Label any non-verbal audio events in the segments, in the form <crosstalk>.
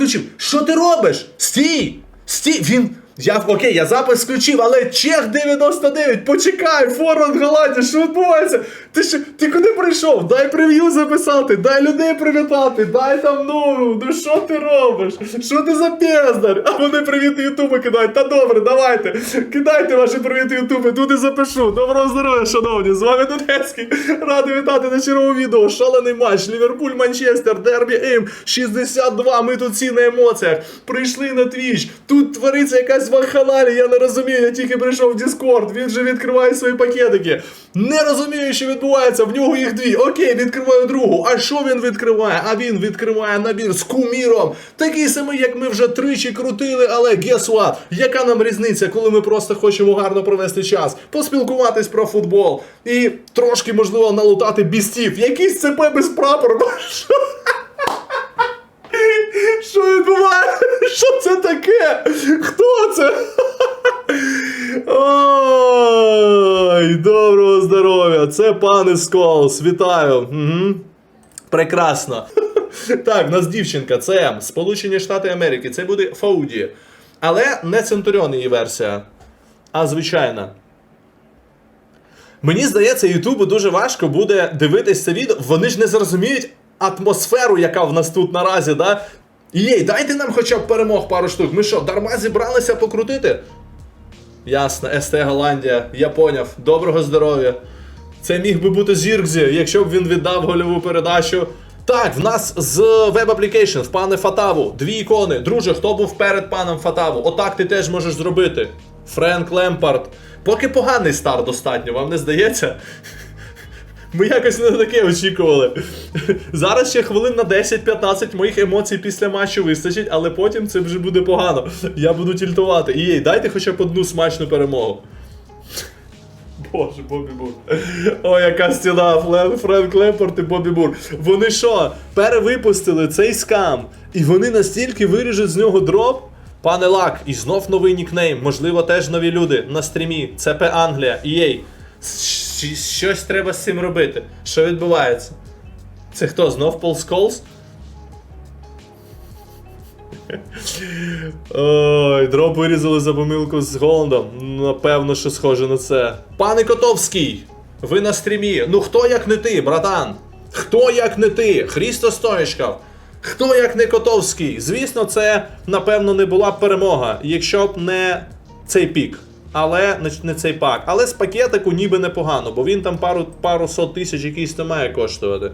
включив. Що ти робиш? Стій! Стій! Він. Я окей, я запис включив, але Чех 99, почекай, форвард Голландія, що відбувається? Ти що, ти куди прийшов? Дай прев'ю записати, дай людей привітати, дай там ну, ну що ти робиш? Що ти за піздар? А вони привіти Ютуби кидають. Та добре, давайте. Кидайте ваші привіти Ютуби, тут і запишу. Доброго здоров'я, шановні. З вами Донецький. Радий вітати на черговому відео. Шалений матч. Ліверпуль, Манчестер, Дербі Ейм 62. Ми тут всі на емоціях. Прийшли на твіч. Тут твориться якась вахханалія, я не розумію. Я тільки прийшов в Discord. Він же відкриває свої пакетики. Не розумію, що відбувається. В нього їх дві. Окей, відкриваю другу. А що він відкриває? А він відкриває набір з куміром. Такий самий, як ми вже тричі крутили, але guess what? Яка нам різниця, коли ми просто хочемо гарно провести час, поспілкуватись про футбол і трошки, можливо, налутати бістів. Якийсь ЦП без прапору. Що? Відбувається? <laughs> Що це таке? Хто це? <laughs> Ой, доброго здоров'я! Це пане Сколс. Вітаю. Угу. Прекрасно. <laughs> Так, в нас дівчинка, це Сполучені Штати Америки. Це буде Фауді. Але не Центуріон її версія, а звичайна. Мені здається, Ютубу дуже важко буде дивитись це відео. Вони ж не зрозуміють атмосферу, яка в нас тут наразі, да? Єй, дайте нам хоча б перемог пару штук. Ми що, дарма зібралися покрутити? Ясно, СТ Голландія, я поняв. Доброго здоров'я. Це міг би бути Зіркзі, якщо б він віддав гольову передачу. Так, в нас з Web Application, в пане Фатаву, дві ікони. Друже, хто був перед паном Фатаву? Отак ти теж можеш зробити. Френк Лемпард. Поки поганий старт достатньо, вам не здається? Ми якось не таке очікували. Зараз ще хвилин на 10-15 моїх емоцій після матчу вистачить, але потім це вже буде погано. Я буду тільтувати. І їй, дайте хоча б одну смачну перемогу. Боже, Бобі Бур. О, яка стіна, Френк Лемпорт і Бобі Бур. Вони що, перевипустили цей скам, і вони настільки виріжуть з нього дроп? Пане Лак, і знов новий нікнейм, можливо, теж нові люди на стрімі. ЦП Англія, EA. Щось треба з цим робити. Що відбувається? Це хто? Знов Пол Сколс? <laughs> Ой, дроп вирізали за помилку з Голландом. Напевно, що схоже на це. Пане Котовський, ви на стрімі. Ну хто як не ти, братан? Хто як не ти? Хрісто Стоєчков. Хто як не Котовський? Звісно, це напевно не була б перемога, якщо б не цей пік. Але не, цей пак. Але з пакетику ніби непогано, бо він там пару, пару сот тисяч якийсь то має коштувати.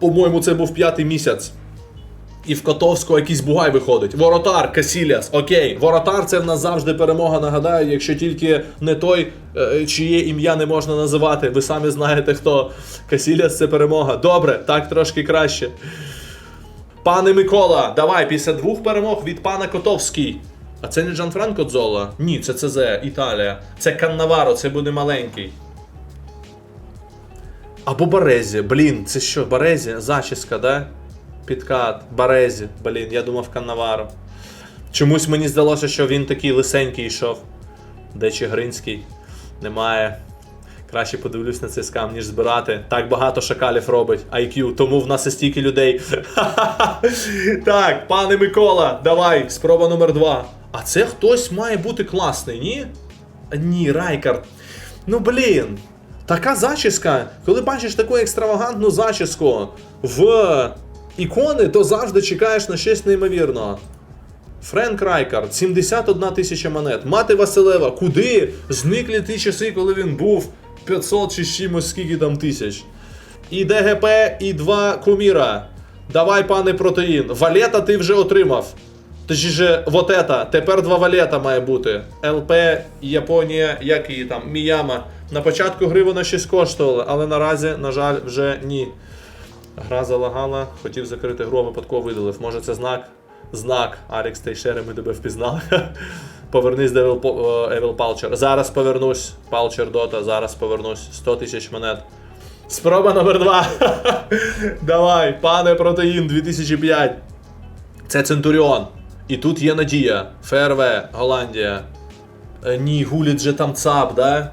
По-моєму, це був п'ятий місяць. І в Котовського якийсь бугай виходить. Воротар, Касіліас. Окей, воротар це в нас завжди перемога. Нагадаю, якщо тільки не той, е, чиє ім'я не можна називати. Ви самі знаєте хто. Касіліас це перемога. Добре, так трошки краще. Пане Микола, давай після двох перемог від пана Котовський. А це не Джанфранко Дзола? Ні, це ЦЗ, Італія. Це Каннаваро, це буде маленький. Або Барезі. Блін, це що, Барезі? Зачіска, да? Підкат, Барезі. Блін, я думав Каннаваро. Чомусь мені здалося, що він такий лисенький йшов. Де Чигринський? Немає. Краще подивлюсь на цей скам, ніж збирати. Так багато шакалів робить IQ, тому в нас і стільки людей. <laughs> так, пане Микола, давай, спроба номер два. А це хтось має бути класний, ні? Ні, Райкард. Ну блін. Така зачіска, коли бачиш таку екстравагантну зачіску в ікони, то завжди чекаєш на щось неймовірного. Френк Райкард, 71 тисяча монет. Мати Василева, куди? Зникли ті часи, коли він був 500 чи чимось скільки там тисяч. І ДГП, і два куміра. Давай, пане протеїн. Валета ти вже отримав. Точніше, вот это. Тепер два валета має бути. ЛП, Японія, як її там, Міяма. На початку гри вона щось коштувала, але наразі, на жаль, вже ні. Гра залагала, хотів закрити гру, а випадково видалив. Може це знак? Знак. Арікс Тейшери, ми тебе впізнали. <laughs> Повернись до Evil Палчер. Зараз повернусь. Палчер Дота, зараз повернусь. 100 тисяч монет. Спроба номер два. <laughs> Давай, пане протеїн 2005. Це Центуріон. І тут є надія. ФРВ, Голландія. Е, ні, гулять же там ЦАП, да?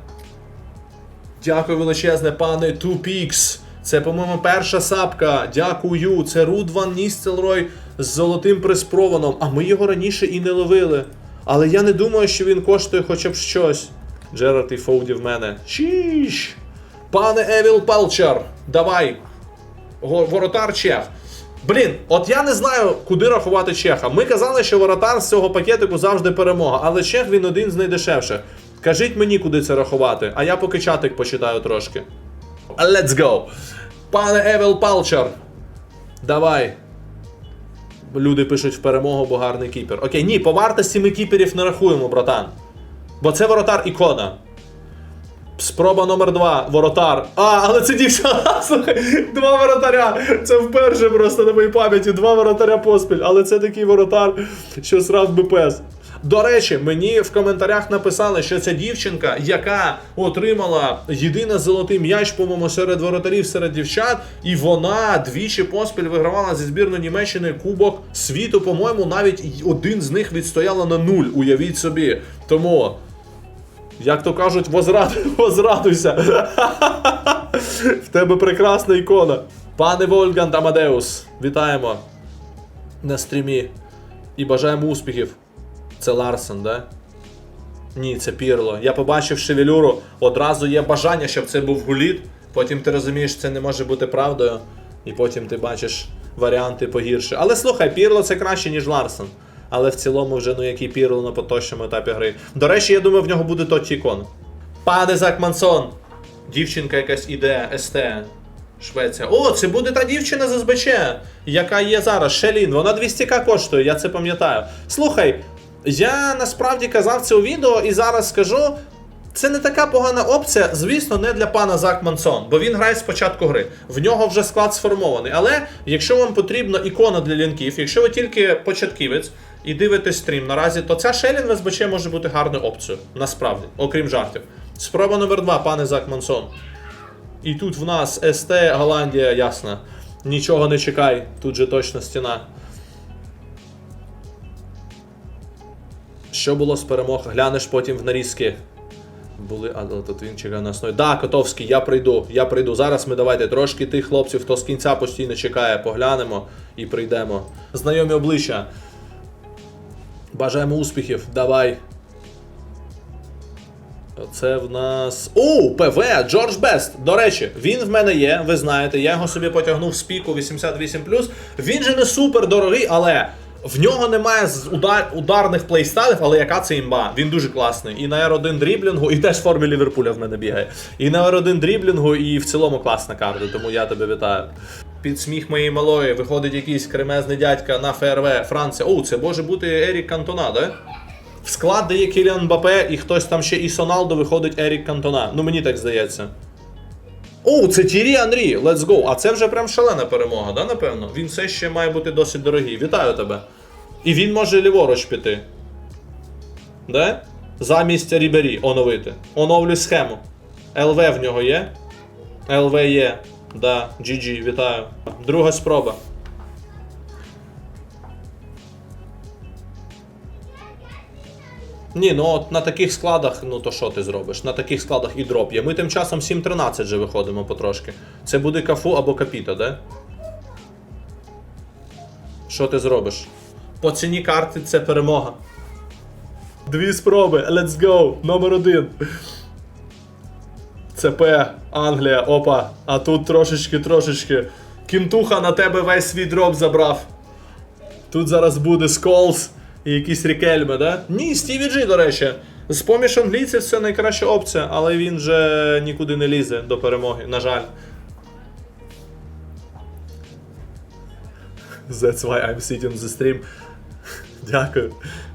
Дякую величезне, пане Тупікс. Це, по-моєму, перша сапка. Дякую. Це Руд Ван Ністелрой з золотим приспрованом. А ми його раніше і не ловили. Але я не думаю, що він коштує хоча б щось. Джерард і Фоуді в мене. Чіш! Пане Евіл Пелчер, давай. Воротар Чех. Блін, от я не знаю, куди рахувати Чеха. Ми казали, що воротар з цього пакетику завжди перемога, але Чех він один з найдешевших. Кажіть мені, куди це рахувати, а я поки чатик почитаю трошки. Let's go! Пане Евіл Палчер. Давай. Люди пишуть в перемогу, бо гарний кіпер. Окей, ні, по вартості ми кіперів не рахуємо, братан. Бо це воротар ікона. Спроба номер два. Воротар. А, але це дівчина. <laughs> Слухай, два воротаря. Це вперше просто на моїй пам'яті. Два воротаря поспіль. Але це такий воротар, що срав би пес. До речі, мені в коментарях написали, що це дівчинка, яка отримала єдине золотий м'яч, по-моєму, серед воротарів, серед дівчат, і вона двічі поспіль вигравала зі збірної Німеччини Кубок світу. По-моєму, навіть один з них відстояла на нуль. Уявіть собі. Тому як то кажуть, возрад... <laughs> возрадуйся. В тебе прекрасна ікона. Пане Вольганд Амадеус, вітаємо на стрімі. І бажаємо успіхів. Це Ларсен, да? Ні, це Пірло. Я побачив шевелюру, одразу є бажання, щоб це був гуліт. Потім ти розумієш, це не може бути правдою. І потім ти бачиш варіанти погірше. Але слухай, Пірло це краще, ніж Ларсен. Але в цілому вже ну який Пірло на поточному етапі гри. До речі, я думаю, в нього буде Тотті Ікон. Пане Закмансон. Дівчинка якась іде, СТ. Швеція. О, це буде та дівчина з СБЧ, яка є зараз. Шелін. Вона 200к коштує, я це пам'ятаю. Слухай, я насправді казав це у відео і зараз скажу. Це не така погана опція, звісно, не для пана Зак Мансон, бо він грає з початку гри. В нього вже склад сформований. Але якщо вам потрібна ікона для лінків, якщо ви тільки початківець і дивитесь стрім наразі, то ця Шелін в СБЧ може бути гарною опцією. Насправді, окрім жартів. Спроба номер два, пане Зак Мансон. І тут в нас СТ Голландія, ясно. Нічого не чекай, тут же точно стіна. Що було з перемог? Глянеш потім в нарізки. Були, а тут він чекає на основі. Да, Котовський, я прийду, я прийду. Зараз ми давайте трошки тих хлопців, хто з кінця постійно чекає, поглянемо і прийдемо. Знайомі обличчя. Бажаємо успіхів, давай. Це в нас. О, ПВ, Джордж Бест. До речі, він в мене є, ви знаєте, я його собі потягнув з піку 88. Він же не супер дорогий, але в нього немає удар... ударних плейстайлів, але яка це імба? Він дуже класний. І на R1 дріблінгу, і теж в формі Ліверпуля в мене бігає. І на R1 дріблінгу, і в цілому класна карта, тому я тебе вітаю. Під сміх моєї малої виходить якийсь кремезний дядька на ФРВ Франція. О, це може бути Ерік Кантона, да? В склад дає Кіліан Мбапе, і хтось там ще і Соналдо виходить Ерік Кантона. Ну мені так здається. О, це Тірі Анрі, let's go. А це вже прям шалена перемога, да, напевно? Він все ще має бути досить дорогий. Вітаю тебе. І він може ліворуч піти. Да? Замість Рібері оновити. Оновлю схему. ЛВ в нього є. ЛВ є. Да, GG, вітаю. Друга спроба. Ні, ну от на таких складах, ну то що ти зробиш? На таких складах і дроп є. Ми тим часом 7.13 же виходимо потрошки. Це буде кафу або капіта, да? Що ти зробиш? По ціні карти це перемога. Дві спроби, let's go, номер один. ЦП, Англія, опа. А тут трошечки, трошечки. Кімтуха на тебе весь свій дроп забрав. Тут зараз буде Сколс і якісь Рікельме, да? Ні, Стіві Джі, до речі. З поміж англійців це найкраща опція, але він же нікуди не лізе до перемоги, на жаль. That's why I'm sitting the stream. Дякую.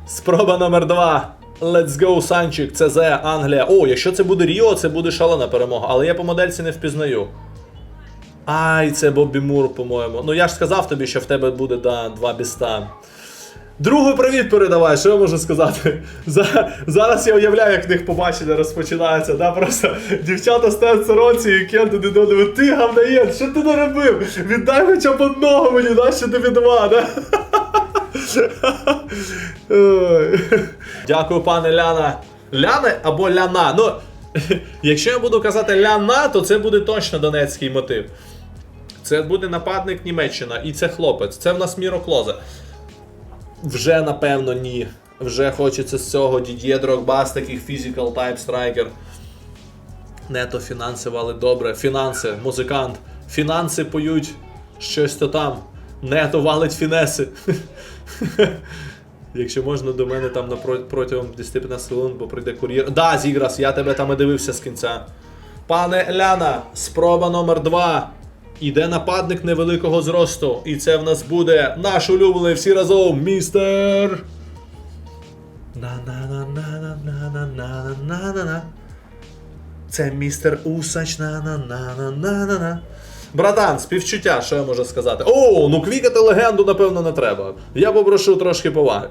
Спроба номер два. Let's go, Санчик, ЦЗ, Англія. О, якщо це буде Ріо, це буде шалена перемога, але я по модельці не впізнаю. Ай, це Боббі Мур, по-моєму. Ну я ж сказав тобі, що в тебе буде да, два біста. Другу привіт передавай, що я можу сказати? <laughs> За, зараз я уявляю, як в них побачення розпочинається. Да? Просто дівчата стоять сторонці і кент один до одного, ти гавнаєн, що ти наробив? Віддай хоча б одного мені, да? що тобі два, да? <laughs> Дякую, пане Ляна. Ляна або Ляна. Ну, якщо я буду казати Ляна, то це буде точно донецький мотив. Це буде нападник Німеччина, і це хлопець. Це в нас Міро. Вже напевно ні. Вже хочеться з цього Дід'є Дрогбас, таких physical type striker. Нето фінанси вали добре. Фінанси, музикант. Фінанси поють щось то там. Нето валить фінеси. <laughs> Якщо можна до мене там протягом 10-15 хвилин, бо прийде кур'єр. Да, Зіграс, я тебе там і дивився з кінця. Пане Ляна, спроба номер 2. Іде нападник невеликого зросту. І це в нас буде наш улюблений всі разом, містер. Це містер Усач на Братан, співчуття, що я можу сказати? О, ну квікати легенду, напевно, не треба. Я попрошу трошки поваги.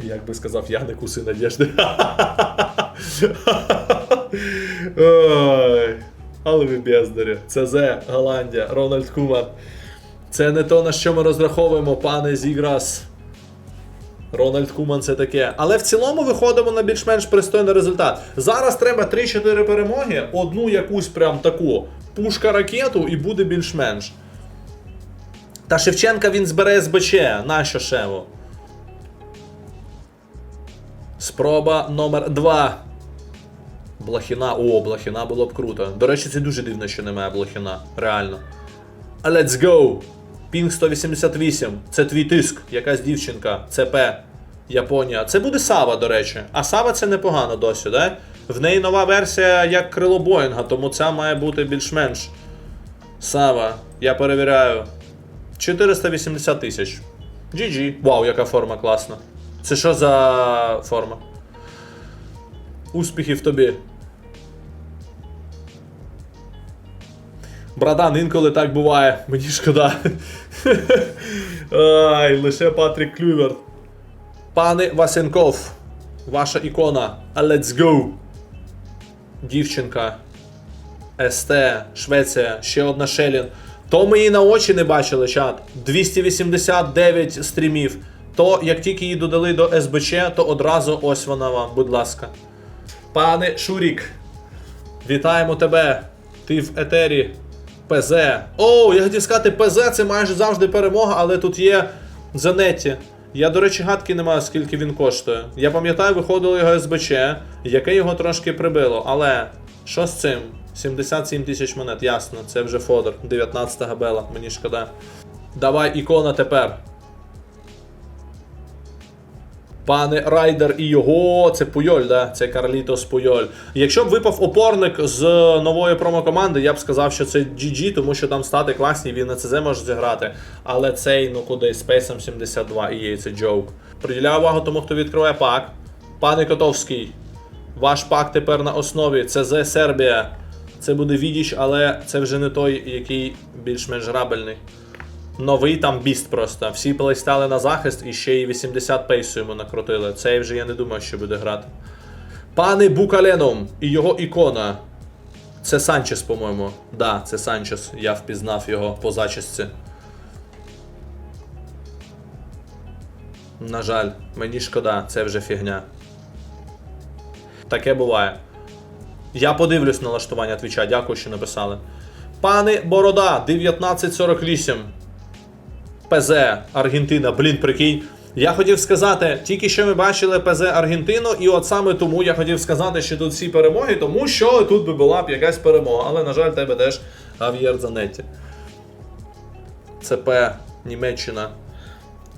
Як би сказав Яник уси Надєжди. <laughs> Ой, але ви бездарі. ЦЗ, Голландія, Рональд Куман. Це не то, на що ми розраховуємо, пане Зіграс. Рональд Куман це таке. Але в цілому виходимо на більш-менш пристойний результат. Зараз треба 3-4 перемоги, одну якусь прям таку пушка ракету і буде більш-менш. Та Шевченка він збере СБЧ. Нащо Шево? Спроба номер 2. Блохіна. О, Блохіна було б круто. До речі, це дуже дивно, що немає Блохіна. Реально. Let's go! Пінг 188. Це твій тиск. Якась дівчинка. ЦП. Японія. Це буде Сава, до речі. А Сава це непогано досі, да? В неї нова версія як крило Боїнга, тому ця має бути більш-менш. Сава. Я перевіряю. 480 тисяч. GG. Вау, яка форма класна. Це що за форма? Успіхів тобі. Братан, інколи так буває, мені шкода. Ай, лише Патрік Клюверт. Пане Васенков, ваша ікона. Let's go. Дівчинка. СТ, Швеція, ще одна Шелін. То ми її на очі не бачили, чат. 289 стрімів. То як тільки її додали до СБЧ, то одразу ось вона вам, будь ласка. Пане Шурік, вітаємо тебе. Ти в етері. ПЗ. О, я хотів сказати, ПЗ це майже завжди перемога, але тут є Занетті. Я, до речі, гадки не маю, скільки він коштує. Я пам'ятаю, виходило його СБЧ, яке його трошки прибило. Але що з цим? 77 тисяч монет, ясно, це вже Фодор. 19 габела, мені шкода. Давай ікона тепер. Пане Райдер і його, це Пуйоль, да? Це Карлітос Пуйоль. Якщо б випав опорник з нової промокоманди, я б сказав, що це GG, тому що там стати класні, він на ЦЗ може зіграти. Але цей, ну куди, Space 72 і це джоук. Приділяю увагу тому, хто відкриває пак. Пане Котовський, ваш пак тепер на основі ЦЗ Сербія. Це буде Відіч, але це вже не той, який більш-менш грабельний. Новий там біст просто. Всі плейстали на захист і ще й 80 пейсу йому накрутили. Цей вже я не думаю, що буде грати. Пане Букаленом і його ікона. Це Санчес, по-моєму. Да, це Санчес. Я впізнав його по зачісці. На жаль, мені шкода, це вже фігня. Таке буває. Я подивлюсь налаштування твіча, дякую, що написали. Пане Борода, 1948. ПЗ Аргентина, блін, прикинь. Я хотів сказати, тільки що ми бачили ПЗ Аргентину, і от саме тому я хотів сказати, що тут всі перемоги, тому що тут би була б якась перемога. Але, на жаль, тебе теж Гав'єр Занетті. ЦП, Німеччина.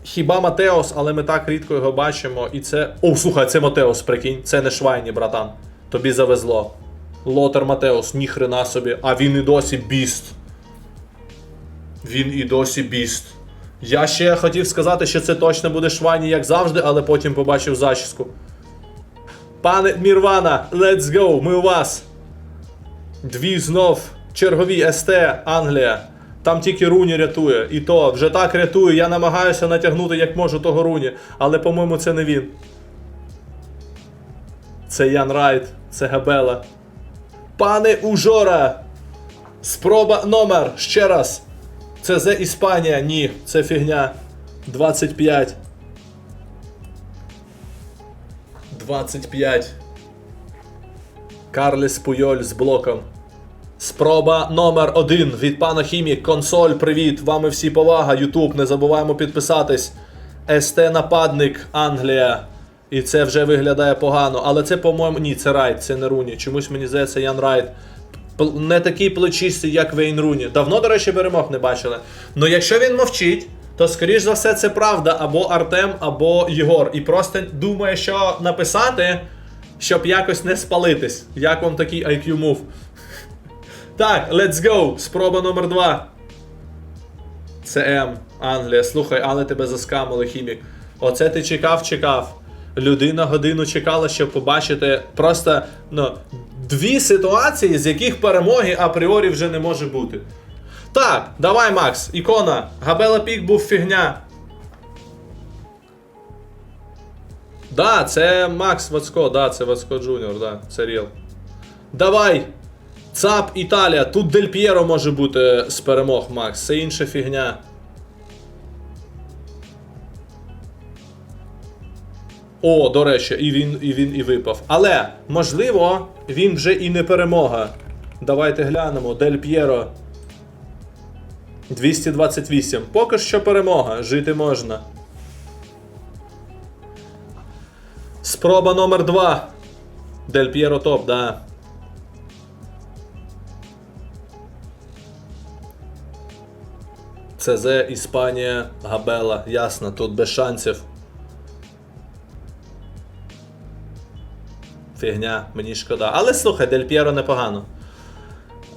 Хіба Матеос, але ми так рідко його бачимо. І це. О, слухай, це Матеос, прикинь. Це не Швайні, братан. Тобі завезло. Лотер Матеос, ніхрена собі. А він і досі біст. Він і досі біст. Я ще хотів сказати, що це точно буде Швайні, як завжди, але потім побачив зачіску. Пане Мірвана, let's go, ми у вас. Дві знов чергові СТ, Англія. Там тільки Руні рятує. І то вже так рятує. Я намагаюся натягнути як можу того Руні, але, по-моєму, це не він. Це Ян Райт, це Габела. Пане Ужора! Спроба номер ще раз. Це Зе Іспанія. Ні, це фігня. 25. 25. Карлес Пуйоль з блоком. Спроба номер один від пана Хімік. Консоль, привіт. Вами всі повага. Ютуб. Не забуваємо підписатись. СТ нападник Англія. І це вже виглядає погано. Але це, по-моєму, ні, це Райт, це не Руні. Чомусь мені здається, Ян Райт. Не такий плечистий, як Вейн Руні. Давно, до речі, перемог не бачили. Ну якщо він мовчить, то скоріш за все це правда або Артем, або Єгор. І просто думає, що написати, щоб якось не спалитись. Як вам такий IQ move? <laughs> Так, let's go. Спроба номер два. Це М. Англія. Слухай, але тебе заскамили, хімік. Оце ти чекав, чекав. Людина годину чекала, щоб побачити просто ну, дві ситуації, з яких перемоги апріорі вже не може бути. Так, давай, Макс, ікона. Габела Пік був фігня. Да, це Макс Вацко, да, це Вацко Джуніор, да, це Ріл. Давай! ЦАП Італія. Тут Дель П'єро може бути з перемог, Макс. Це інша фігня. О, до речі, і він, і він і випав. Але, можливо, він вже і не перемога. Давайте глянемо. Дель П'єро. 228. Поки що перемога. Жити можна. Спроба номер 2. Дель П'єро топ, да. ЦЗ, Іспанія, Габела. Ясно, тут без шансів. Фігня, мені шкода. Але слухай, Дель П'єро непогано.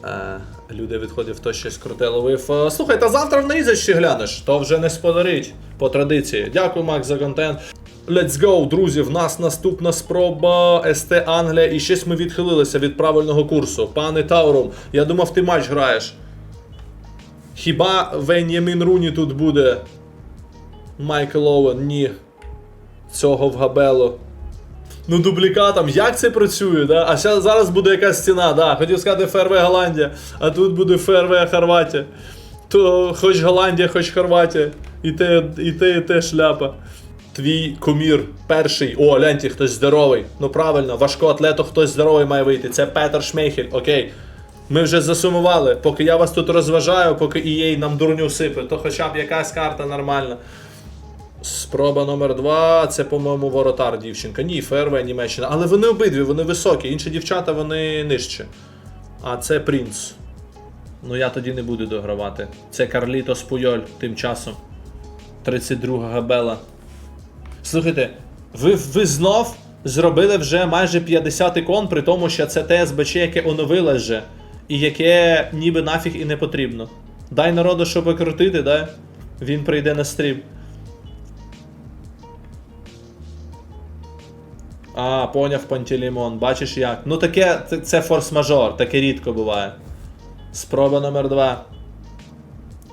Е, люди відходив, хто щось круте ловив. Е, Слухай, та завтра в ще глянеш, то вже не сподарить по традиції. Дякую, Макс, за контент. Let's go, друзі. В нас наступна спроба СТ Англія. І щось ми відхилилися від правильного курсу. Пане Таурум, я думав, ти матч граєш. Хіба Венямін Руні тут буде? Майкл Оуен, ні. Цього в Габелу. Ну, дублікатом, як це працює, да? А щас, зараз буде якась ціна, да. Хотів сказати ФРВ Голландія, а тут буде ФРВ Хорватія. То хоч Голландія, хоч Хорватія. І те, і те, і те шляпа. Твій кумір перший. О, гляньте, хтось здоровий. Ну правильно, важкоатлету хтось здоровий має вийти. Це Петер Шмейхель, окей. Ми вже засумували, поки я вас тут розважаю, поки EA нам дурню сипе, то хоча б якась карта нормальна. Спроба номер два. Це, по-моєму, воротар дівчинка. Ні, ФРВ Німеччина. Але вони обидві, вони високі. Інші дівчата вони нижче. А це принц. Ну я тоді не буду догравати. Це Карлітос Пуйоль тим часом. 32 габела. Слухайте, ви, ви знов зробили вже майже 50 ікон, при тому, що це те СБЧ, яке оновилось вже. І яке ніби нафіг і не потрібно. Дай народу, щоб викрутити, да? Він прийде на стрім. А, поняв Пантелеймон, бачиш як. Ну таке, це, це форс-мажор, таке рідко буває. Спроба номер два.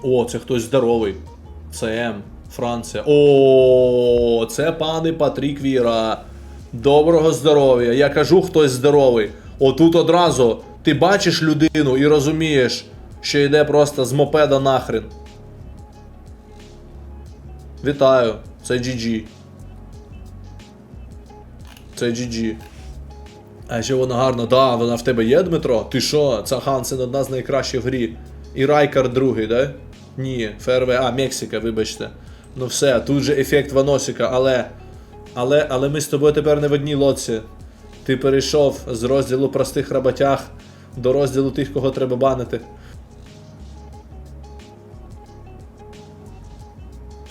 О, це хтось здоровий. ЦМ, Франція. О, це пане Патрік Віра. Доброго здоров'я. Я кажу, хтось здоровий. Отут одразу ти бачиш людину і розумієш, що йде просто з мопеда нахрен. Вітаю, це GG. Це GG. А ще вона гарна, да, вона в тебе є, Дмитро? Ти що? Ця Хансен одна з найкращих в грі. І Райкар другий, да? Ні, ФРВ, а, Мексика, вибачте. Ну все, тут же ефект Ваносіка, але. Але але ми з тобою тепер не в одній лодці. Ти перейшов з розділу простих роботяг до розділу тих, кого треба банити.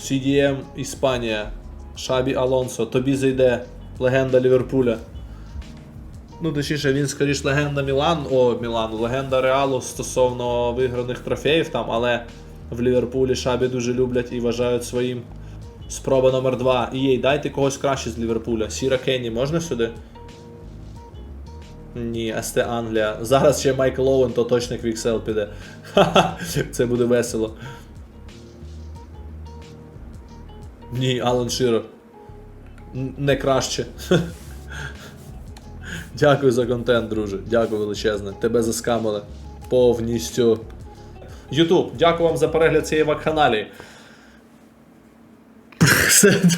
CDM Іспанія. Шабі Алонсо. Тобі зайде легенда Ліверпуля. Ну, точніше, він скоріш легенда Мілан, о, Мілану, легенда Реалу стосовно виграних трофеїв там, але в Ліверпулі Шабі дуже люблять і вважають своїм. Спроба номер 2. Єй, дайте когось краще з Ліверпуля. Сіра Кенні, можна сюди? Ні, СТ Англія. Зараз ще Майкл Оуен, то точно Квіксел піде. Ха-ха, це буде весело. Ні, Алан Широ. Не краще. Дякую за контент, друже. Дякую величезне. Тебе заскамили. Повністю. Ютуб, дякую вам за перегляд цієї вакханалії.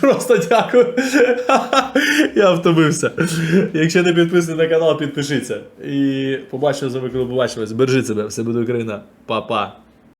Просто дякую. Я втомився. Якщо не підписаний на канал, підпишіться. І побачимо з вами, коли побачимось. Бережіть себе, все буде Україна. Па-па.